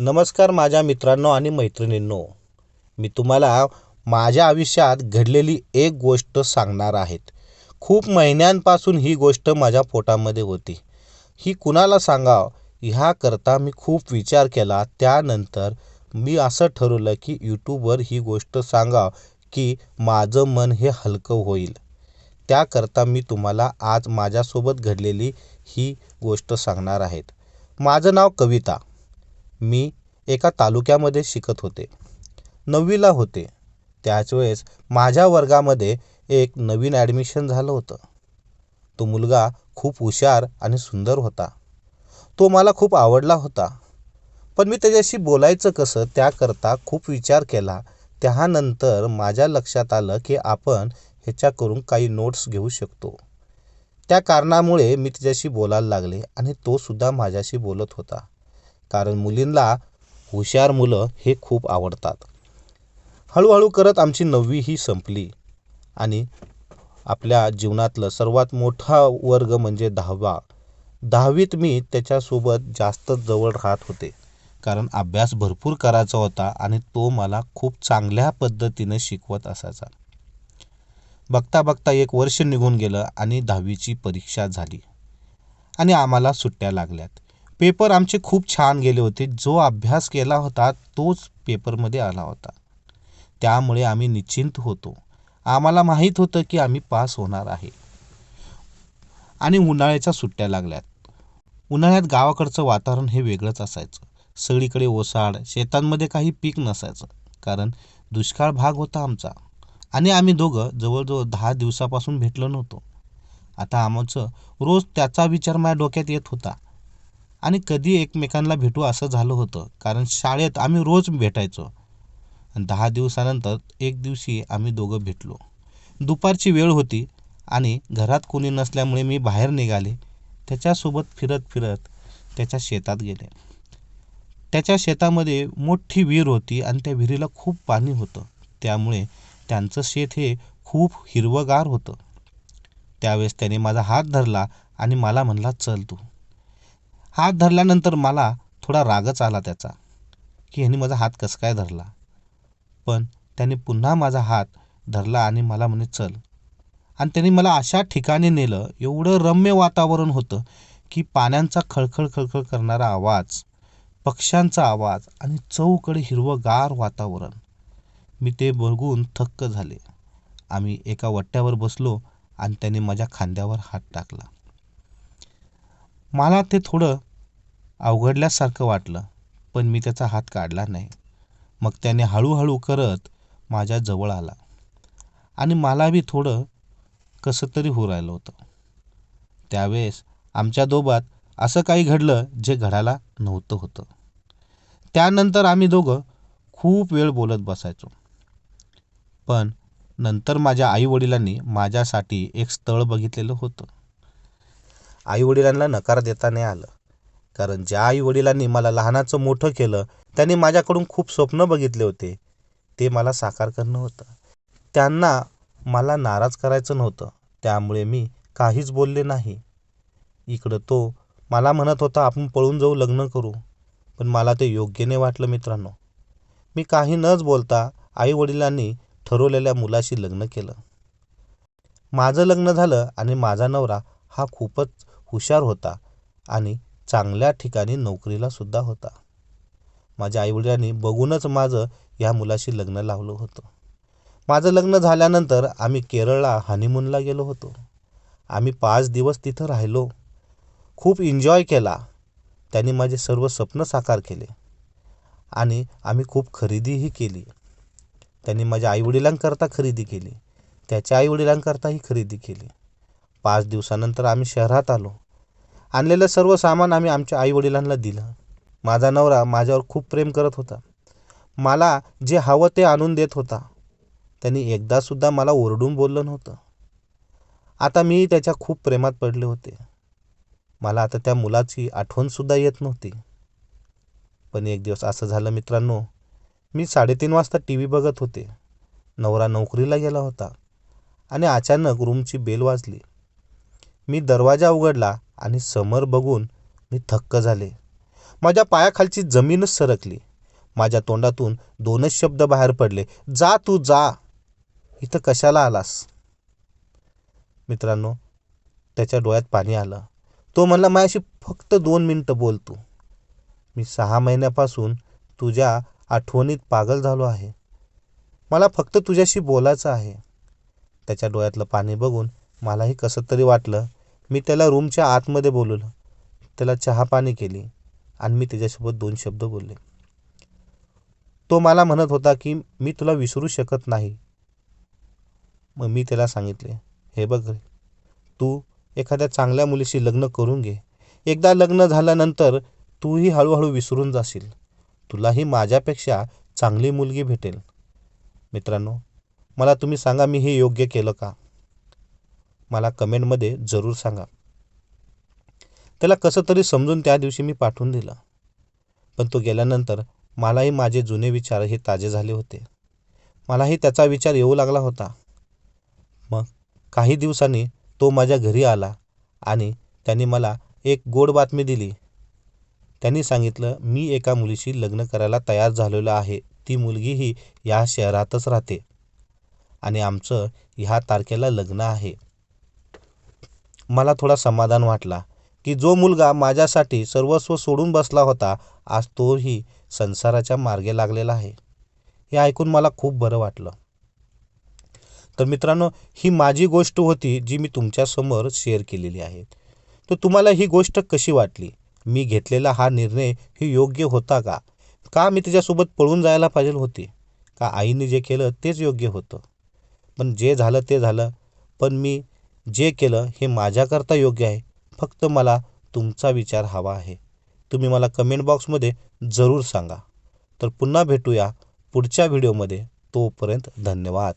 नमस्कार माझ्या मित्रांनो आणि मैत्रिणींनो. मी तुम्हाला माझ्या आयुष्यात घडलेली एक गोष्ट सांगणार आहेत. खूप महिन्यांपासून ही गोष्ट माझ्या पोटामध्ये होती. ही कुणाला सांगाव? ह्याकरता मी खूप विचार केला. त्यानंतर मी असं ठरवलं की यूट्यूबवर ही गोष्ट सांगाव की माझं मन हे हलकं होईल. त्याकरता मी तुम्हाला आज माझ्यासोबत घडलेली ही गोष्ट सांगणार आहेत. माझं नाव कविता. मी एका तालुक्यामध्ये शिकत होते. नववीला होते. त्याच वेळेस माझ्या वर्गामध्ये एक नवीन ॲडमिशन झालं होतं. तो मुलगा खूप हुशार आणि सुंदर होता. तो मला खूप आवडला होता. पण मी त्याच्याशी बोलायचं कसं त्याकरता खूप विचार केला. त्यानंतर माझ्या लक्षात आलं की आपण ह्याच्याकडून काही नोट्स घेऊ शकतो. त्या कारणामुळे मी तिच्याशी बोलायला लागले आणि तो सुद्धा माझ्याशी बोलत होता. कारण मुलींना हुशार मुलं हे खूप आवडतात. हळूहळू करत आमची नववी ही संपली आणि आपल्या जीवनातलं सर्वात मोठा वर्ग म्हणजे दहावा. दहावीत मी त्याच्यासोबत जास्त जवळ राहत होते कारण अभ्यास भरपूर करायचा होता आणि तो मला खूप चांगल्या पद्धतीने शिकवत असायचा. बघता बघता एक वर्ष निघून गेलं आणि दहावीची परीक्षा झाली आणि आम्हाला सुट्ट्या लागल्यात. पेपर आमचे खूप छान गेले होते. जो अभ्यास केला होता तोच पेपरमध्ये आला होता. त्यामुळे आम्ही निश्चिंत होतो. आम्हाला माहीत होतं की आम्ही पास होणार आहे. आणि उन्हाळ्याच्या सुट्ट्या लागल्यात. उन्हाळ्यात गावाकडचं वातावरण हे वेगळंच असायचं. सगळीकडे ओसाड शेतांमध्ये काही पीक नसायचं. कारण दुष्काळ भाग होता आमचा. आणि आम्ही दोघं जवळजवळ दहा दिवसापासून भेटलो नव्हतो. आता आमचं रोज त्याचा विचार माझ्या डोक्यात येत होता. आणि कधी एकमेकांना भेटू असं झालं होतं. कारण शाळेत आम्ही रोज भेटायचो. दहा दिवसानंतर एक दिवशी आम्ही दोघं भेटलो. दुपारची वेळ होती आणि घरात कोणी नसल्यामुळे मी बाहेर निघाले. त्याच्यासोबत फिरत फिरत त्याच्या शेतात गेले. त्याच्या शेतामध्ये मोठी विहीर होती आणि त्या विहिरीला खूप पाणी होतं. त्यामुळे त्यांचं शेत हे खूप हिरवंगार होतं. त्यावेळेस त्याने माझा हात धरला आणि मला म्हणला चल तू. हात धरल्यानंतर मला थोडा रागच आला त्याचा की ह्याने माझा हात कसं काय धरला? पण त्याने पुन्हा माझा हात धरला आणि मला म्हणे चल. आणि त्यांनी मला अशा ठिकाणी नेलं एवढं रम्य वातावरण होतं की पाण्यांचा खळखळ खळखळ करणारा आवाज पक्ष्यांचा आवाज आणि चौकडे हिरवंगार वातावरण. मी ते बघून थक्क झाले. आम्ही एका वट्ट्यावर बसलो आणि त्याने माझ्या खांद्यावर हात टाकला. मला ते थोडं अवघडल्यासारखं वाटलं पण मी त्याचा हात काढला नाही. मग त्याने हळूहळू करत माझ्या जवळ आला. आणि मला बी थोडं कसं तरी होऊ राहिलं होतं. त्यावेळेस आमच्या दोबात असं काही घडलं जे घडायला नव्हतं होतं. त्यानंतर आम्ही दोघं खूप वेळ बोलत बसायचो. पण नंतर माझ्या आईवडिलांनी माझ्यासाठी एक स्थळ बघितलेलं होतं. आईवडिलांना नकार देता नाही आलं. कारण ज्या आईवडिलांनी मला लहानाचं मोठं केलं त्यांनी माझ्याकडून खूप स्वप्न बघितले होते. ते मला साकार करणं होतं. त्यांना मला नाराज करायचं नव्हतं. त्यामुळे मी काहीच बोलले नाही. इकडं तो मला म्हणत होता आपण पळून जाऊ लग्न करू. पण मला ते योग्य नाही वाटलं मित्रांनो. मी काही नच बोलता आईवडिलांनी ठरवलेल्या मुलाशी लग्न केलं. माझं लग्न झालं आणि माझा नवरा हा खूपच हुशार होता आणि चांगल्या ठिकाणी नोकरीला सुद्धा होता. माझ्या आईवडिलांनी बघूनच माझं ह्या मुलाशी लग्न लावलं होतं. माझं लग्न झाल्यानंतर आम्ही केरळला हनीमूनला गेलो होतो. आम्ही पाच दिवस तिथं राहिलो. खूप एन्जॉय केला. त्यांनी माझे सर्व स्वप्न साकार केले. आणि आम्ही खूप खरेदीही केली. त्यांनी माझ्या आईवडिलांकरता खरेदी केली. त्याच्या आईवडिलांकरताही खरेदी केली. पाच दिवसानंतर आम्ही शहरात आलो. आणलेलं सर्व सामान आम्ही आमच्या आईवडिलांना दिलं. माझा नवरा माझ्यावर खूप प्रेम करत होता. मला जे हवं ते आणून देत होता. त्यांनी एकदासुद्धा मला ओरडून बोललं नव्हतं. आता मी त्याच्या खूप प्रेमात पडले होते. मला आता त्या मुलाची आठवणसुद्धा येत नव्हती. पण एक दिवस असं झालं मित्रांनो मी साडेतीन वाजता टी व्ही बघत होते. नवरा नोकरीला गेला होता आणि अचानक रूमची बेल वाजली. मी दरवाजा उघडला आणि समोर बघून मी थक्क झाले. माझ्या पायाखालची जमीनच सरकली. माझ्या तोंडातून दोनच शब्द बाहेर पडले. जा तू जा. इथं कशाला आलास? मित्रांनो त्याच्या डोळ्यात पाणी आलं. तो म्हणला माझ्याशी फक्त दोन मिनटं बोल तू. मी सहा महिन्यापासून तुझ्या आठवणीत पागल झालो आहे. मला फक्त तुझ्याशी बोलायचं आहे. त्याच्या डोळ्यातलं पाणी बघून मलाही कसं तरी वाटलं मी त्याला रूमच्या आतमध्ये बोलवलं. त्याला चहापाणी केली आणि मी त्याच्यासोबत दोन शब्द बोलले. तो मला म्हणत होता की मी तुला विसरू शकत नाही. मग मी त्याला सांगितले हे बघ रे, तू एखाद्या चांगल्या मुलीशी लग्न करून घे. एकदा लग्न झाल्यानंतर तूही हळूहळू विसरून जाशील. तुलाही माझ्यापेक्षा चांगली मुलगी भेटेल. मित्रांनो मला तुम्ही सांगा मी हे योग्य केलं का? मला कमेंटमध्ये जरूर सांगा. त्याला कसं तरी समजून त्या दिवशी मी पाठवून दिलं. पण तो गेल्यानंतर मलाही माझे जुने विचार हे ताजे झाले होते. मलाही त्याचा विचार येऊ लागला होता. मग काही दिवसांनी तो माझ्या घरी आला आणि त्यांनी मला एक गोड बातमी दिली. त्यांनी सांगितलं मी एका मुलीशी लग्न करायला तयार झालेलो आहे. ती मुलगीही या शहरातच राहते आणि आमचं ह्या तारखेला लग्न आहे. मला थोडा समाधान वाटला की जो मुलगा माझ्यासाठी सर्वस्व सोडून बसला होता आज तोही संसाराच्या मार्गे लागलेला आहे. हे ऐकून मला खूप बरं वाटलं. तर मित्रांनो ही माझी गोष्ट होती जी मी तुमच्यासमोर शेअर केलेली आहे. तर तुम्हाला ही गोष्ट कशी वाटली? मी घेतलेला हा निर्णय ही योग्य होता का? का मी तिच्यासोबत पळून जायला पाहिजे होती? का आईने जे केलं तेच योग्य होतं? पण जे झालं ते झालं पण मी जे केलं हे माझ्याकरता योग्य आहे. फक्त मला तुमचा विचार हवा आहे. तुम्ही मला कमेंट बॉक्समध्ये जरूर सांगा. तर पुन्हा भेटूया पुढच्या व्हिडिओमध्ये तोपर्यंत धन्यवाद.